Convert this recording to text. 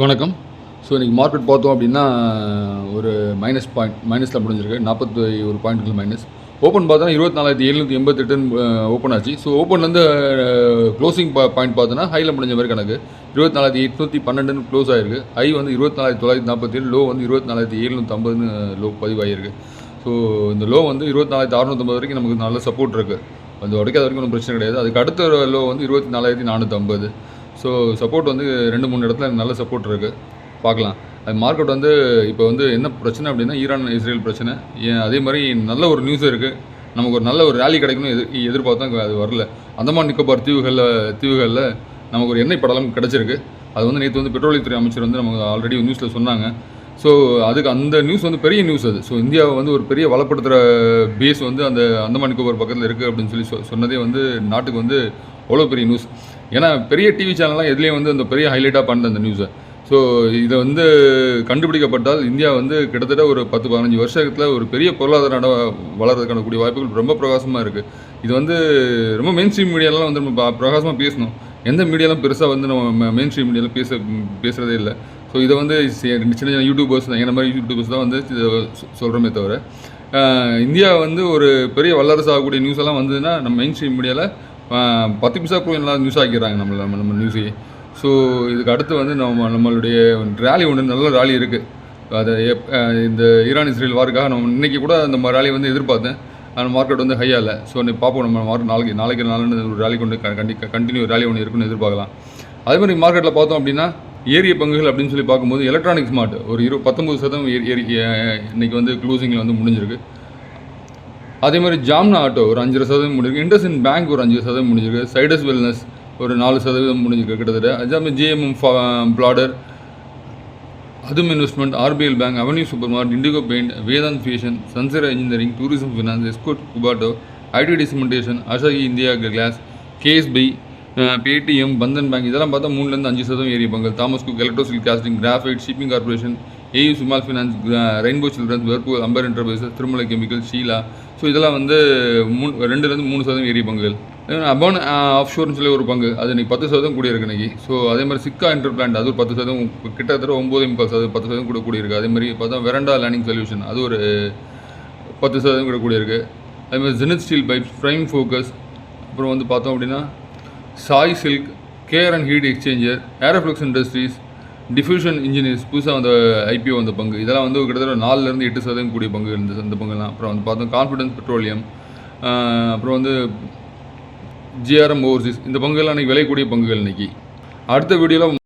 வணக்கம். ஸோ இன்றைக்கி மார்க்கெட் பார்த்தோம் அப்படின்னா ஒரு மைனஸ் பாயிண்ட் மைனஸில் முடிஞ்சிருக்கு. நாற்பத்தி ஒரு பாயிண்ட்கள் மைனஸ் ஓப்பன் பார்த்தோன்னா இருபத்தி நாலாயிரத்தி எழுநூற்றி எண்பத்தெட்டுன்னு ஓப்பன் ஆச்சு. ஸோ ஓப்பன்லேருந்து க்ளோசிங் பா பாயிண்ட் பார்த்தோன்னா ஹையில் முடிஞ்ச மாதிரி கணக்கு. இருபத்தி நாலாயிரத்தி எட்நூற்றி பன்னெண்டுன்னு க்ளோஸ் ஆயிருக்கு. ஹை வந்து இருபத்தி நாலாயிரத்தி தொள்ளாயிரத்தி நாற்பத்தேழு லோ வந்து இருபத்தி நாலாயிரத்தி எழுநூற்றம்பதுன்னு லோ பதிவாகிருக்கு ஸோ இந்த லோ வந்து இருபத்தி நாலாயிரத்தி அறுநூற்றம்பது வரைக்கும் நமக்கு நல்ல சப்போர்ட் இருக்குது அது உடைக்காத வரைக்கும் ஒன்றும் பிரச்சனை கிடையாது. அதுக்கு அடுத்த லோ வந்து இருபத்தி நாலாயிரத்தி நானூற்றம்பது ஸோ சப்போர்ட் வந்து ரெண்டு மூணு இடத்துல நல்ல சப்போர்ட் இருக்குது பார்க்கலாம். அது மார்க்கெட் வந்து இப்போ வந்து என்ன பிரச்சனை அப்படின்னா ஈரான் இஸ்ரேல் பிரச்சனை. ஏன் அதே மாதிரி நல்ல ஒரு நியூஸ் இருக்குது நமக்கு ஒரு நல்ல ஒரு ரேலி கிடைக்கணும் எதிர் எதிர்பார்த்தா அது வரல. அந்தமான் நிக்கோபார் தீவுகளில் தீவுகளில் நமக்கு ஒரு எண்ணெய் படலம் கிடச்சிருக்கு. அது வந்து நேற்று வந்து பெட்ரோலியத்துறை அமைச்சர் வந்து நமக்கு ஆல்ரெடி நியூஸில் சொன்னாங்க. ஸோ அதுக்கு அந்த நியூஸ் வந்து பெரிய நியூஸ் அது. ஸோ இந்தியாவை வந்து ஒரு பெரிய வளப்படுத்துகிற பேஸ் வந்து அந்த அந்தமான் நிக்கோபார் பக்கத்தில் இருக்குது அப்படின்னு சொல்லி சொ சொன்னதே வந்து நாட்டுக்கு வந்து அவ்வளோ பெரிய நியூஸ் ஏன்னா பெரிய டிவி சேனல்லாம் எதுலேயும் வந்து அந்த பெரிய ஹைலைட்டாக பண்ண அந்த நியூஸை ஸோ இதை வந்து கண்டுபிடிக்கப்பட்டால் இந்தியா வந்து கிட்டத்தட்ட ஒரு பத்து பதினஞ்சு வருஷத்தில் ஒரு பெரிய பொருளாதார நட வளர்றதுக்கான கூடிய வாய்ப்புகள் ரொம்ப பிரகாசமாக இருக்குது இது வந்து ரொம்ப மெயின் ஸ்ட்ரீம் மீடியாலாம் வந்து நம்ம பிரகாசமாக பேசணும். எந்த மீடியாலாம் பெருசாக வந்து நம்ம மெயின் ஸ்ட்ரீம் மீடியாவில் பேச பேசுகிறதே இல்லை. ஸோ இதை வந்து சின்ன சின்ன யூடியூபர்ஸ் தான் என்ன மாதிரி யூடியூபர்ஸ் தான் வந்து சொல்கிறோமே தவிர இந்தியா வந்து ஒரு பெரிய வல்லரசு ஆகக்கூடிய நியூஸ் எல்லாம் வந்ததுன்னா நம்ம மெயின் ஸ்ட்ரீம் மீடியாவில் பத்து நிமிஷம் கூட நல்லா நியூஸ் ஆக்கிடுறாங்க நம்மள நம்ம நம்ம நியூஸையே ஸோ இதுக்கு அடுத்து வந்து நம்ம நம்மளுடைய ரேலி ஒன்று நல்ல ரேலி இருக்குது அதை எப் இந்த ஈரான் இஸ்ரேல் வாருக்காக நம்ம இன்றைக்கி கூட அந்த ரேலி வந்து எதிர்பார்த்தேன். ஆனால் மார்க்கெட் வந்து ஹையாக இல்லை. ஸோ நீ பார்ப்போம் நம்ம மார்க்கெட் நாளைக்கு நாளைக்கு நாளுன்னு ஒரு ரேலி கொண்டு கண்டி கண்டினியூ ரேலி ஒன்று இருக்குன்னு எதிர்பார்க்கலாம். அதே மாதிரி மார்க்கெட்டில் பார்த்தோம் அப்படின்னா ஏரிய பங்குகள் அப்படின்னு சொல்லி பார்க்கும்போது எலக்ட்ரானிக்ஸ் ஸ்மார்ட் ஒரு இரு பத்தொம்பது சதவீதம் ஏறி ஏறி இன்றைக்கி இன்னைக்கு வந்து க்ளோசிங்கில் வந்து முடிஞ்சிருக்கு. அதே மாதிரி ஜாம்னா ஆட்டோ ஒரு அஞ்சரை சதவீதம் முடிஞ்சிருக்கு. இண்டஸ்இன் பேங்க் ஒரு அஞ்சு சதவீதம் முடிஞ்சிருக்கு. சைடஸ் வெல்னஸ் ஒரு நாலு சதவீதம் முடிஞ்சிருக்கு கிட்டத்தட்ட. அதே மாதிரி ஜிஎம்எம் பிளாடர் அதும் investment RBL bank Avenue super mart Indigo paint Vedant fusion Sansera engineering tourism finance escort Kubota ITD cementation Asahi India glass KSB Paytm Bandhan bank இதெல்லாம் பார்த்தா மூணுலேருந்து அஞ்சு சதவீதம் ஏறி பங்கு Thomas Cook Electrosteel casting graphite shipping corporation AU small finance Rainbow children's Whirlpool Amber enterprises Tirumalai chemical Sheela so இதெல்லாம் வந்து மூணு ரெண்டுலேருந்து மூணு சதவீதம் ஏறிய பங்குகள். அபான் ஆஃப் ஷோர்னு சொல்லி ஒரு பங்கு. அது இன்னைக்கு பத்து சதவீதம் கூடி இருக்கு இன்னைக்கு. ஸோ அதே மாதிரி சிக்கா இன்டர் பிளான்ட் அது ஒரு பத்து சதவீதம் கிட்டத்தட்ட ஒம்பது முப்பது சதவீதம் பத்து சதவீதம் கூட கூடி இருக்குது அதே மாதிரி பார்த்தா வெரண்டா லேர்னிங் சொல்யூஷன் அது ஒரு பத்து சதவீதம் கூட கூடி இருக்கு அதே மாதிரி Zenith steel pipes prime focus அப்புறம் வந்து பார்த்தோம் அப்படின்னா Sai silk care and heat exchanger Aeroflex industries diffusion engineers புதுசாக வந்த ஐபிஓ வந்த பங்கு. இதெல்லாம் வந்து கிட்டத்தட்ட நாலுலேருந்து எட்டு சதவீதம் கூடிய பங்கு இருந்தது அந்த பங்குலாம். அப்புறம் வந்து பார்த்தோம் கான்ஃபிடன்ஸ் பெட்ரோலியம் அப்புறம் வந்து ஜிஆர்எம் ஓவர்சீஸ் இந்த பங்குகள் அன்றைக்கி விலை பங்குகள் இன்னைக்கு. அடுத்த வீடியோவில்